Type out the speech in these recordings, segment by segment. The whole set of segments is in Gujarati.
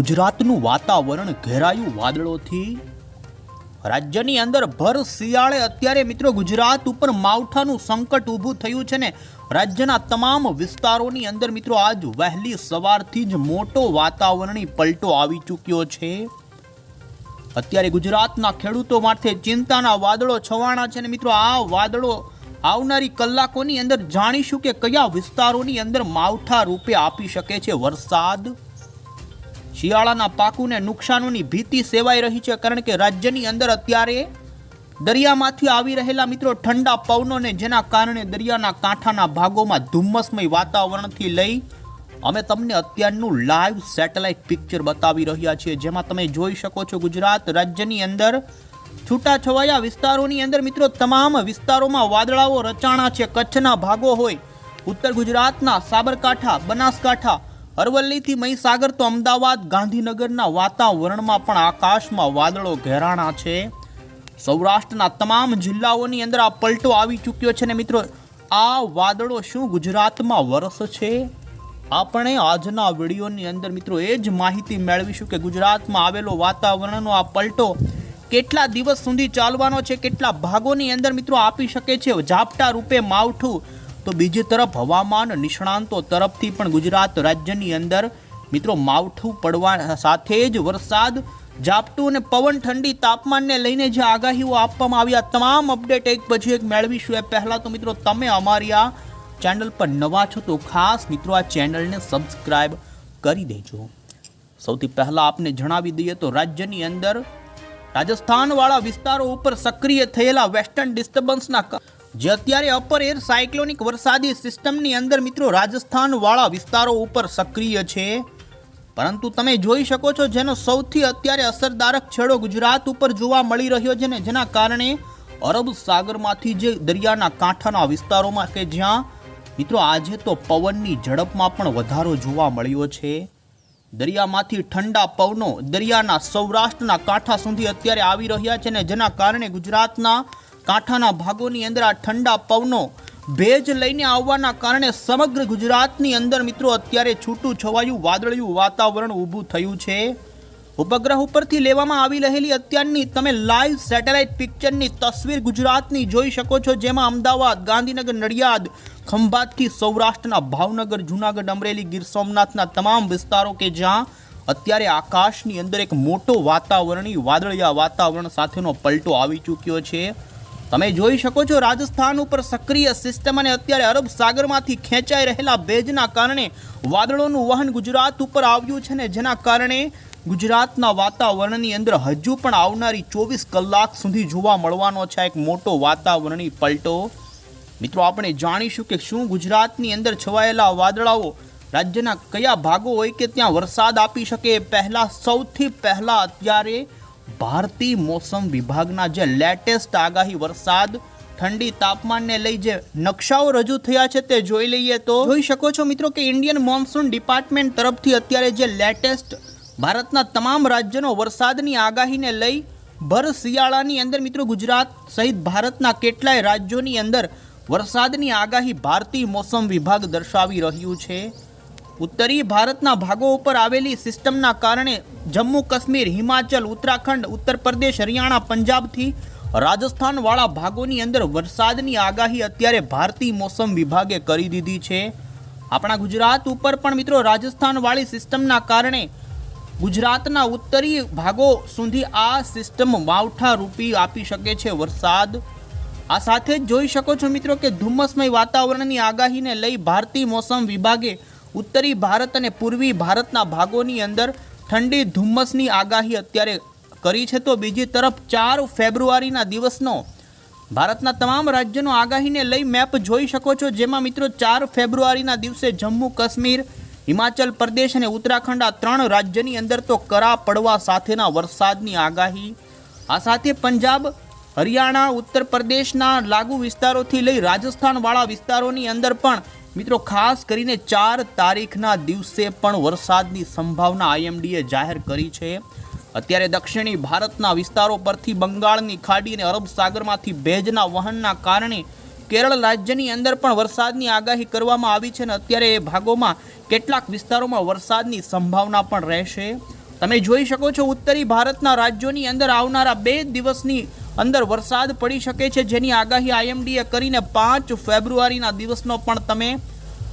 ગુજરાતનું વાતાવરણ ઘેરાયું વાદળોથી? રાજ્યની અંદર ભર શિયાળે અત્યારે મિત્રો ગુજરાત ઉપર માવઠાનું સંકટ ઊભું થયું છે ને રાજ્યના તમામ વિસ્તારોની અંદર મિત્રો આજ વહેલી સવારથી જ મોટો વાતાવરણી પલટો આવી ચૂક્યો છે. અત્યારે ગુજરાતના ખેડૂતો માટે ચિંતાના વાદળો છવાણા છે ને મિત્રો આ વાદળો આવનારી કલાકોની અંદર જાણીશું કે કયા વિસ્તારોની અંદર માવઠા રૂપે આપી શકે છે વરસાદ? શિયાળાના પાકોને નુકસાનોની ભીતિ સેવાઈ રહી છે, કારણ કે રાજ્યની અંદર અત્યારે દરિયામાંથી આવી રહેલા મિત્રો ઠંડા પવનોને જેના કારણે દરિયાના કાંઠાના ભાગોમાં ધુમ્મસમય વાતાવરણથી લઈ અમે તમને અત્યારનું લાઈવ સેટેલાઇટ પિક્ચર બતાવી રહ્યા છીએ, જેમાં તમે જોઈ શકો છો ગુજરાત રાજ્યની અંદર છૂટાછવાયા વિસ્તારોની અંદર મિત્રો તમામ વિસ્તારોમાં વાદળાઓ રચાણા છે, કચ્છના ભાગો હોય, ઉત્તર ગુજરાતના સાબરકાંઠા, બનાસકાંઠા અરવલ્લીથી મહીસાગર તો અમદાવાદ, ગાંધીનગરના વાતાવરણમાં પણ આકાશમાં વાદળો ઘેરાણા છે. સૌરાષ્ટ્રના તમામ જિલ્લાઓની અંદર આ પલટો આવી ચૂક્યો છે ને મિત્રો, આ વાદળો શું ગુજરાતમાં વરસશે આપણે આજના વિડીયોની અંદર મિત્રો એ જ માહિતી મેળવીશું કે ગુજરાતમાં આવેલો વાતાવરણનો આ પલટો કેટલા દિવસ સુધી ચાલવાનો છે, કેટલા ભાગોની અંદર મિત્રો આપી શકે છે. ઝાપટા રૂપે માવઠું તો બીજી તરફ હવામાન નિષ્ણાંતો તરફથી પણ ગુજરાત રાજ્યની અંદર મિત્રો માવઠું પડવા સાથે જ વરસાદ, ઝાપટું અને પવન ઠંડી તાપમાનને લઈને જે આગાહીઓ આપવામાં આવ્યા, તમામ અપડેટ એક પછી એક મેળવીશું. એ પહેલાં તો મિત્રો તમે અમારી આ ચેનલ પર નવા છો તો ખાસ મિત્રો આ ચેનલને સબસ્ક્રાઈબ કરી દેજો. સૌથી પહેલાં આપને જણાવી દઈએ તો રાજ્યની અંદર રાજસ્થાનવાળા વિસ્તારો ઉપર સક્રિય થયેલા વેસ્ટર્ન ડિસ્ટર્બન્સના જે અત્યારે અપર એર સાયક્લોનિક વરસાદી સિસ્ટમની અંદર મિત્રો રાજસ્થાનવાળા વિસ્તારો ઉપર સક્રિય છે. પરંતુ તમે જોઈ શકો છો જેનો સૌથી અત્યારે અસરદારક છેડો ગુજરાત ઉપર જોવા મળી રહ્યો છે ને જેના કારણે અરબ સાગરમાંથી જે દરિયાના કાંઠાના વિસ્તારોમાં કે જ્યાં મિત્રો આજે તો પવનની ઝડપમાં પણ વધારો જોવા મળ્યો છે. દરિયામાંથી ઠંડા પવનો દરિયાના સૌરાષ્ટ્રના કાંઠા સુધી અત્યારે આવી રહ્યા છે ને જેના કારણે ગુજરાતના કાંઠાના ભાગોની અંદર આ ઠંડા પવનો ભેજ લઈને આવવાના કારણે સમગ્ર ગુજરાતની અંદર મિત્રો અત્યારે છૂટું છવાયું, વાદળિયું વાતાવરણ ઊભું થયું છે. ઉપગ્રહ ઉપરથી લેવામાં આવી રહેલી અત્યારની તમે લાઈવ સેટેલાઇટ પિક્ચરની તસવીર ગુજરાતની જોઈ શકો છો, જેમાં અમદાવાદ, ગાંધીનગર, નડિયાદ, ખંભાતથી સૌરાષ્ટ્રના ભાવનગર, જૂનાગઢ, અમરેલી, ગીર સોમનાથના તમામ વિસ્તારો કે જ્યાં અત્યારે આકાશની અંદર એક મોટો વાતાવરણી વાદળિયા વાતાવરણ સાથેનો પલટો આવી ચૂક્યો છે. તમે જોઈ શકો છો રાજસ્થાન ઉપર સક્રિય સિસ્ટમ અને અત્યારે અરબ સાગરમાંથી ખેંચાઈ રહેલા ભેજના કારણે વાદળોનું વહન ગુજરાત ઉપર આવ્યું છે ને જેના કારણે ગુજરાતના વાતાવરણની અંદર હજુ પણ આવનારી ચોવીસ કલાક સુધી જોવા મળવાનો છે એક મોટો વાતાવરણી પલટો. મિત્રો, આપણે જાણીશું કે શું ગુજરાતની અંદર છવાયેલા વાદળાઓ રાજ્યના કયા ભાગો હોય કે ત્યાં વરસાદ આપી શકે? પહેલાં સૌથી પહેલાં અત્યારે ભારતીય મોસમ વિભાગના જે લેટેસ્ટ આગાહી વરસાદ, ઠંડી તાપમાનને લઈ જે નકશાઓ રજૂ થયા છે તે જોઈ લઈએ તો જોઈ શકો છો મિત્રો કે ઇન્ડિયન મોન્સૂન ડિપાર્ટમેન્ટ તરફથી અત્યારે જે લેટેસ્ટ ભારતના તમામ રાજ્યનો વરસાદની આગાહીને લઈ ભર શિયાળાની અંદર મિત્રો ગુજરાત સહિત ભારતના કેટલાય રાજ્યોની અંદર વરસાદની આગાહી ભારતીય મોસમ વિભાગ દર્શાવી રહ્યું છે. ઉત્તરીય ભારતના ભાગો ઉપર આવેલી સિસ્ટમના કારણે જમ્મુ કાશ્મીર, હિમાચલ, ઉત્તરાખંડ, ઉત્તર પ્રદેશ, હરિયાણા, પંજાબથી રાજસ્થાનવાળા ભાગોની અંદર વરસાદની આગાહી અત્યારે ભારતીય મોસમ વિભાગે કરી દીધી છે. આપણા ગુજરાત ઉપર પણ મિત્રો રાજસ્થાનવાળી સિસ્ટમના કારણે ગુજરાતના ઉત્તરીય ભાગો સુધી આ સિસ્ટમ માવઠા રૂપી આપી શકે છે વરસાદ. આ સાથે જ જોઈ શકો છો મિત્રો કે ધુમ્મસમય વાતાવરણની આગાહીને લઈ ભારતીય મોસમ વિભાગે ઉત્તરી ભારત અને પૂર્વી ભારતના ભાગોની અંદર ઠંડી ધુમ્મસની આગાહી અત્યારે કરી છે. તો બીજી તરફ ચાર ફેબ્રુઆરીના દિવસનો ભારતના તમામ રાજ્યોનો આગાહીને લઈ મેપ જોઈ શકો છો. જેમાં મિત્રો ચાર ફેબ્રુઆરીના દિવસે જમ્મુ, કાશ્મીર, હિમાચલ પ્રદેશ અને ઉત્તરાખંડ આ ત્રણ રાજ્યની અંદર તો કરા, પડવા સાથેના વરસાદની આગાહી. આ સાથે પંજાબ, હરિયાણા, ઉત્તર પ્રદેશના લાગુ વિસ્તારોથી લઈ રાજસ્થાનવાળા વિસ્તારોની અંદર પણ મિત્રો, ખાસ કરીને ચાર તારીખના દિવસે પણ વરસાદની સંભાવના આઈએમડીએ જાહેર કરી છે. અત્યારે દક્ષિણી ભારતના વિસ્તારો પરથી બંગાળની ખાડી અને અરબ સાગરમાંથી ભેજના વહનના કારણે કેરળ રાજ્યની અંદર પણ વરસાદની આગાહી કરવામાં આવી છે અને અત્યારે એ ભાગોમાં કેટલાક વિસ્તારોમાં વરસાદની સંભાવના પણ રહેશે. તમે જોઈ શકો છો, ઉત્તરી ભારતના રાજ્યોની અંદર આવનારા બે દિવસની અંદર વરસાદ પડી શકે છે જેની આગાહી આઈએમડીએ કરીને પાંચ ફેબ્રુઆરીના દિવસનો પણ તમે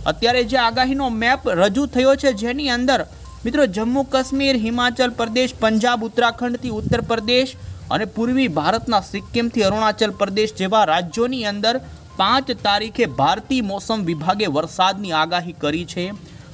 અત્યારે જે આગાહીનો મેપ રજૂ થયો છે જેની અંદર મિત્રો જમ્મુ કાશ્મીર, હિમાચલ પ્રદેશ, પંજાબ, ઉત્તરાખંડથી ઉત્તર પ્રદેશ અને પૂર્વી ભારતના સિક્કિમથી અરુણાચલ પ્રદેશ જેવા રાજ્યોની અંદર પાંચ તારીખે ભારતીય મોસમ વિભાગે વરસાદની આગાહી કરી છે.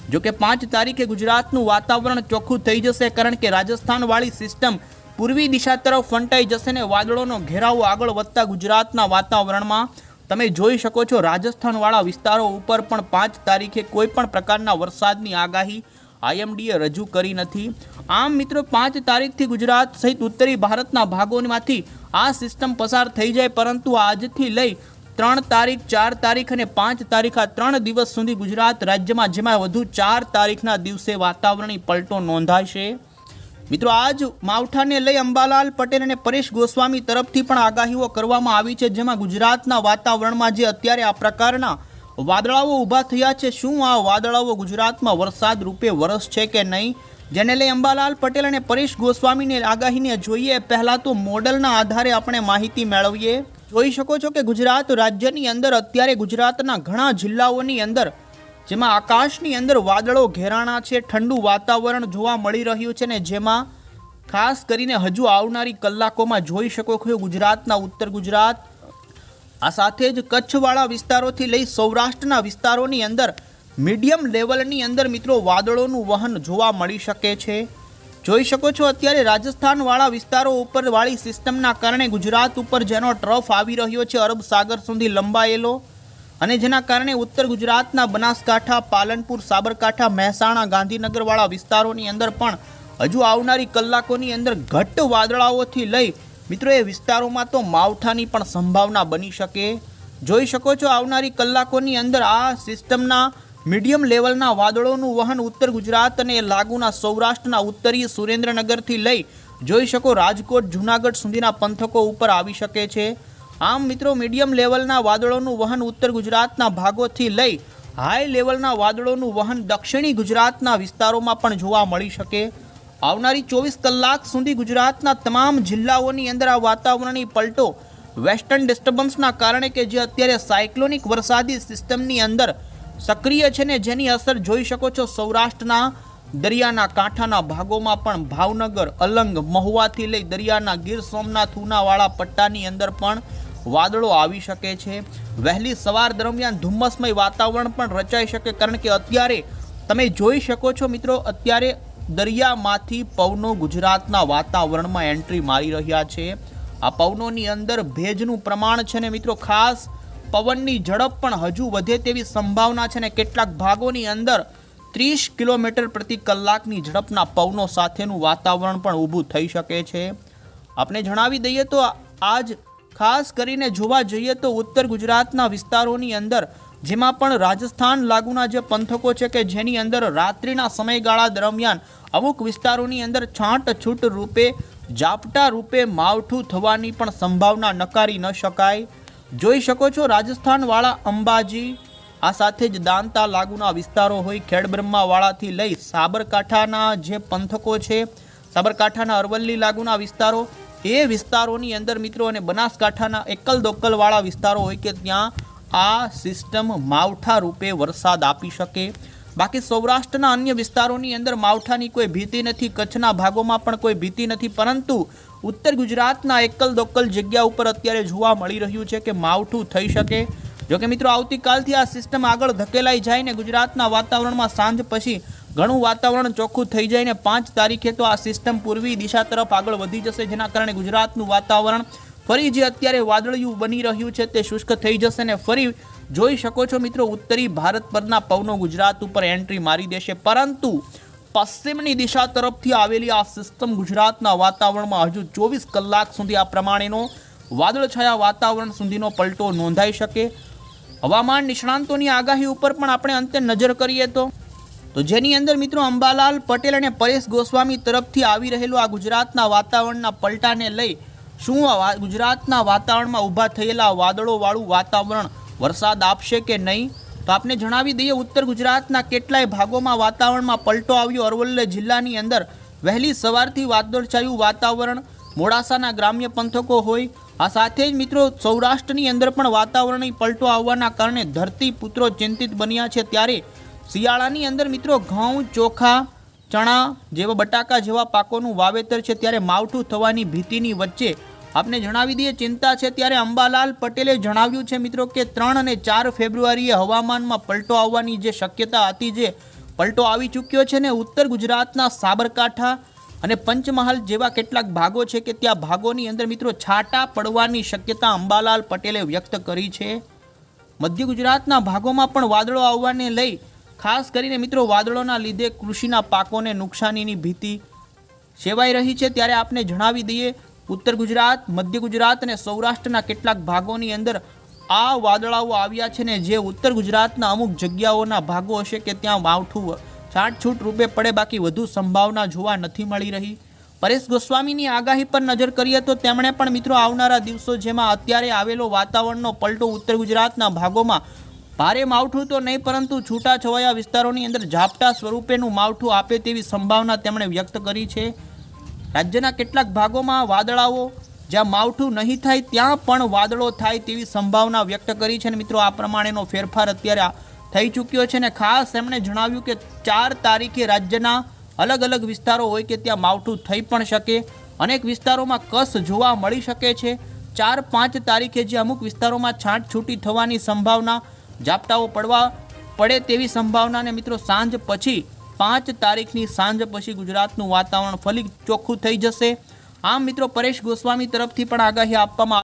જો કે પાંચ તારીખે ગુજરાતનું વાતાવરણ ચોખ્ખું થઈ જશે કારણ કે રાજસ્થાનવાળી સિસ્ટમ પૂર્વી દિશા તરફ ફંટાઈ જશે ને વાદળોનો ઘેરાવો આગળ વધતા ગુજરાતના વાતાવરણમાં. તમે જોઈ શકો છો રાજસ્થાનવાળા વિસ્તારો ઉપર પણ પાંચ તારીખે કોઈ પણ પ્રકારના વરસાદની આગાહી આઈએમડીએ રજૂ કરી નથી. આમ મિત્રો, પાંચ તારીખથી ગુજરાત સહિત ઉત્તરી ભારતના ભાગોમાંથી આ સિસ્ટમ પસાર થઈ જાય, પરંતુ આજથી લઈ ત્રણ તારીખ, ચાર તારીખ અને પાંચ તારીખ આ ત્રણ દિવસ સુધી ગુજરાત રાજ્યમાં જેમાં વધુ ચાર તારીખના દિવસે વાતાવરણી પલટો નોંધાશે. મિત્રો, આજ માવઠાને લઈ અંબાલાલ પટેલ અને પરેશ ગોસ્વામી તરફથી પણ આગાહીઓ કરવામાં આવી છે, જેમાં ગુજરાતના વાતાવરણમાં જે અત્યારે આ પ્રકારના વાદળાઓ ઊભા થયા છે, શું આ વાદળાઓ ગુજરાતમાં વરસાદ રૂપે વરસ છે કે નહીં, જેને લઈ અંબાલાલ પટેલ અને પરેશ ગોસ્વામીની આગાહીને જોઈએ. પહેલાં તો મોડલના આધારે આપણે માહિતી મેળવીએ. જોઈ શકો છો કે ગુજરાત રાજ્યની અંદર, અત્યારે ગુજરાતના ઘણા જિલ્લાઓની અંદર જેમાં આકાશની અંદર વાદળો ઘેરાણા છે, ઠંડુ વાતાવરણ જોવા મળી રહ્યું છે ને જેમાં ખાસ કરીને હજુ આવનારી કલાકોમાં જોઈ શકો છો ગુજરાતના ઉત્તર ગુજરાત. આ સાથે જ કચ્છવાળા વિસ્તારોથી લઈ સૌરાષ્ટ્રના વિસ્તારોની અંદર મીડિયમ લેવલની અંદર મિત્રો વાદળોનું વહન જોવા મળી શકે છે. જોઈ શકો છો અત્યારે રાજસ્થાનવાળા વિસ્તારો ઉપર વાળી સિસ્ટમના કારણે ગુજરાત ઉપર જેનો ટ્રફ આવી રહ્યો છે, અરબ સાગર સુધી લંબાયેલો. અને જેના કારણે ઉત્તર ગુજરાતના બનાસકાંઠા, પાલનપુર, સાબરકાંઠા, મહેસાણા, ગાંધીનગરવાળા વિસ્તારોની અંદર પણ હજુ આવનારી કલાકોની અંદર ઘટ્ટ વાદળાઓથી લઈ મિત્રો, એ વિસ્તારોમાં તો માવઠાની પણ સંભાવના બની શકે. જોઈ શકો છો આવનારી કલાકોની અંદર આ સિસ્ટમના મીડિયમ લેવલના વાદળોનું વહન ઉત્તર ગુજરાત અને લાગુના સૌરાષ્ટ્રના ઉત્તરીય સુરેન્દ્રનગરથી લઈ જોઈ શકો રાજકોટ, જૂનાગઢ સુધીના પંથકો ઉપર આવી શકે છે. આમ મિત્રો મીડિયમ લેવલના વાદળોનું વહન ઉત્તર ગુજરાતના ભાગોથી લઈ હાઈ લેવલના વાદળોનું વહન દક્ષિણી ગુજરાતના વિસ્તારોમાં પણ જોવા મળી શકે. આવનારી ચોવીસ કલાક સુધી ગુજરાતના તમામ જિલ્લાઓની અંદર આ વાતાવરણની પલટો વેસ્ટર્ન ડિસ્ટર્બન્સના કારણે કે જે અત્યારે સાયક્લોનિક વરસાદી સિસ્ટમની અંદર સક્રિય છે ને જેની અસર જોઈ શકો છો સૌરાષ્ટ્રના દરિયાના કાંઠાના ભાગોમાં પણ ભાવનગર, અલંગ, મહુવાથી લઈ દરિયાના ગીર સોમનાથ ઉનાવાળા પટ્ટાની અંદર પણ વાદળો આવી શકે છે. વહેલી સવાર દરમિયાન ધુમ્મસમય વાતાવરણ પણ રચાઈ શકે, કારણ કે અત્યારે તમે જોઈ શકો છો મિત્રો, અત્યારે દરિયામાંથી પવનો ગુજરાતના વાતાવરણમાં એન્ટ્રી મારી રહ્યા છે. આ પવનોની અંદર ભેજનું પ્રમાણ છે ને મિત્રો, ખાસ પવનની ઝડપ પણ હજુ વધે તેવી સંભાવના છે ને કેટલાક ભાગોની અંદર ત્રીસ કિલોમીટર પ્રતિ કલાકની ઝડપના પવનો સાથેનું વાતાવરણ પણ ઊભું થઈ શકે છે. આપણે જણાવી દઈએ તો આજ ખાસ કરીને જોવા જઈએ તો ઉત્તર ગુજરાતના વિસ્તારોની અંદર, જેમાં પણ રાજસ્થાન લાગુના જે પંથકો છે કે જેની અંદર રાત્રિના સમયગાળા દરમિયાન અમુક વિસ્તારોની અંદર છાંટછૂટ રૂપે, ઝાપટા રૂપે માવઠું થવાની પણ સંભાવના નકારી ન શકાય. જોઈ શકો છો રાજસ્થાનવાળા અંબાજી, આ સાથે જ દાંતા લાગુના વિસ્તારો હોય, ખેડબ્રહ્માવાળાથી લઈ સાબરકાંઠાના જે પંથકો છે, સાબરકાંઠાના અરવલ્લી લાગુના વિસ્તારો એ વિસ્તારોની અંદર મિત્રો અને બનાસકાંઠાના એકલ દોકલવાળા વિસ્તારો હોય કે ત્યાં આ સિસ્ટમ માવઠા રૂપે વરસાદ આપી શકે. બાકી સૌરાષ્ટ્રના અન્ય વિસ્તારોની અંદર માવઠાની કોઈ ભીતિ નથી, કચ્છના ભાગોમાં પણ કોઈ ભીતિ નથી, પરંતુ ઉત્તર ગુજરાતના એકલ દોકલ જગ્યા ઉપર અત્યારે જોવા મળી રહ્યું છે કે માવઠું થઈ શકે. જોકે મિત્રો, આવતીકાલથી આ સિસ્ટમ આગળ ધકેલાઈ જાય ને ગુજરાતના વાતાવરણમાં સાંજ પછી ઘણું વાતાવરણ ચોખ્ખું થઈ જાય ને પાંચ તારીખે તો આ સિસ્ટમ પૂર્વી દિશા તરફ આગળ વધી જશે, જેના કારણે ગુજરાતનું વાતાવરણ ફરી જે અત્યારે વાદળિયું બની રહ્યું છે તે શુષ્ક થઈ જશે ને ફરી જોઈ શકો છો મિત્રો, ઉત્તરી ભારત પરના પવનો ગુજરાત ઉપર એન્ટ્રી મારી દેશે. પરંતુ પશ્ચિમની દિશા તરફથી આવેલી આ સિસ્ટમ ગુજરાતના વાતાવરણમાં હજુ ચોવીસ કલાક સુધી આ પ્રમાણેનો વાદળછાયા વાતાવરણ સુધીનો પલટો નોંધાઈ શકે. હવામાન નિષ્ણાંતોની આગાહી ઉપર પણ આપણે અંતે નજર કરીએ તો તો જેની અંદર મિત્રો અંબાલાલ પટેલ અને પરેશ ગોસ્વામી તરફથી આવી રહેલો આ ગુજરાતના વાતાવરણના પલટાને લઈ શું ગુજરાતના વાતાવરણમાં ઊભા થયેલા વાદળોવાળું વાતાવરણ વરસાદ આપશે કે નહીં? તો આપને જણાવી દઈએ, ઉત્તર ગુજરાતના કેટલાય ભાગોમાં વાતાવરણમાં પલટો આવ્યો. અરવલ્લી જિલ્લાની અંદર વહેલી સવારથી વાદળછાયું વાતાવરણ, મોડાસાના ગ્રામ્ય પંથકો હોય. આ સાથે જ મિત્રો સૌરાષ્ટ્રની અંદર પણ વાતાવરણની પલટો આવવાના કારણે ધરતી પુત્રો ચિંતિત બન્યા છે. ત્યારે શિયાળાની અંદર મિત્રો ઘઉં, ચોખા, ચણા જેવા બટાકા જેવા પાકોનું વાવેતર છે ત્યારે માવઠું થવાની ભીતિની વચ્ચે આપને જણાવી દઈએ, ચિંતા છે ત્યારે અંબાલાલ પટેલે જણાવ્યું છે મિત્રો કે ત્રણ અને ચાર ફેબ્રુઆરીએ હવામાનમાં પલટો આવવાની જે શક્યતા હતી જે પલટો આવી ચૂક્યો છે ને ઉત્તર ગુજરાતના સાબરકાંઠા અને પંચમહાલ જેવા કેટલાક ભાગો છે કે ત્યાં ભાગોની અંદર મિત્રો છાંટા પડવાની શક્યતા અંબાલાલ પટેલે વ્યક્ત કરી છે. મધ્ય ગુજરાતના ભાગોમાં પણ વાદળો આવવાને લઈ ખાસ કરીને મિત્રો વાદળોના લીધે કૃષિના પાકોને નુકસાનીની ભીતિ સેવાઈ રહી છે. ત્યારે આપને જણાવી દઈએ, ઉત્તર ગુજરાત, મધ્ય ગુજરાત અને સૌરાષ્ટ્રના કેટલાક ભાગોની અંદર આ વાદળાઓ આવ્યા છે ને જે ઉત્તર ગુજરાતના અમુક જગ્યાઓના ભાગો હશે કે ત્યાં માવઠું છાંટછૂટ રૂપે પડે બાકી વધુ સંભાવના જોવા નથી મળી રહી. પરેશ ગોસ્વામીની આગાહી પર નજર કરીએ તો તેમણે પણ મિત્રો આવનારા દિવસો જેમાં અત્યારે આવેલો વાતાવરણનો પલટો ઉત્તર ગુજરાતના ભાગોમાં ભારે માવઠું તો નહીં, પરંતુ છૂટાછવાયા વિસ્તારોની અંદર ઝાપટા સ્વરૂપેનું માવઠું આપે તેવી સંભાવના તેમણે વ્યક્ત કરી છે. રાજ્યના કેટલાક ભાગોમાં વાદળાઓ, જ્યાં માવઠું નહીં થાય, ત્યાં પણ વાદળો થાય તેવી સંભાવના વ્યક્ત કરી છે. અને મિત્રો, આ પ્રમાણેનો ફેરફાર અત્યારે થઈ ચૂક્યો છે. અને ખાસ એમણે જણાવ્યું કે ચાર તારીખે રાજ્યના અલગ અલગ વિસ્તારો હોય કે ત્યાં માવઠું થઈ પણ શકે. અનેક વિસ્તારોમાં કસ જોવા મળી શકે છે. ચાર પાંચ તારીખે જે અમુક વિસ્તારોમાં છાંટછૂટી થવાની સંભાવના ઝાપટાઓ પડવા પડે તેવી સંભાવના ને મિત્રો સાંજ પછી પાંચ તારીખની સાંજ પછી ગુજરાતનું વાતાવરણ ફરી ચોખ્ખું થઈ જશે. આમ મિત્રો પરેશ ગોસ્વામી તરફથી પણ આગાહી આપવામાં